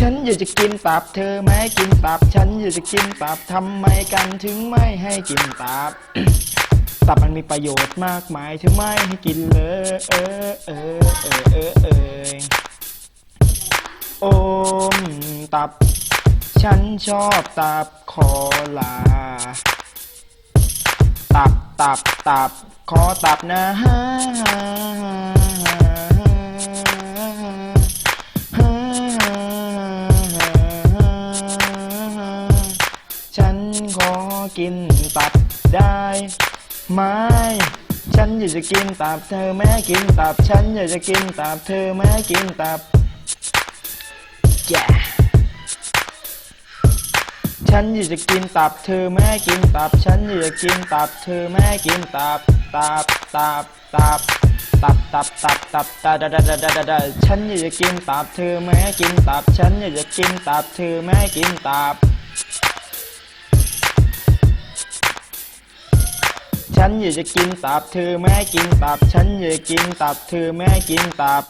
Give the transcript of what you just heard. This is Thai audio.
ฉันอยากจะกินตับเธอไม่ให้กินตับ ฉันอยากจะกินตับทำไมกันถึงไม่ให้กินตับ ตับมันมีประโยชน์มากมายถึงไม่ให้กินเลยเออเออเออเออเออโอมตับ ฉันชอบตับคอลา ตับตับตับ ขอตับนะฮะ ขอกินตับได้ไหมฉันอยากจะกินตับเธอแม่กินตับ ฉันอยากจะกินตับเธอแม่กินตับ yeah. ฉันอยากจะกินตับ เธอไม่กินตับ ฉันอยากจะกินตับ เธอไม่กินตับ ตับตับตับตับตับตับตับตาดาดาดาดาดาดาฉันอยากจะกินตับ เธอไม่กินตับ ฉันอยากจะกินตับ เธอไม่กินตับ ฉันอยากจะกินตับเธอไม่ให้กินตับ ฉันอยากจะกินตับเธอไม่ให้กินตับ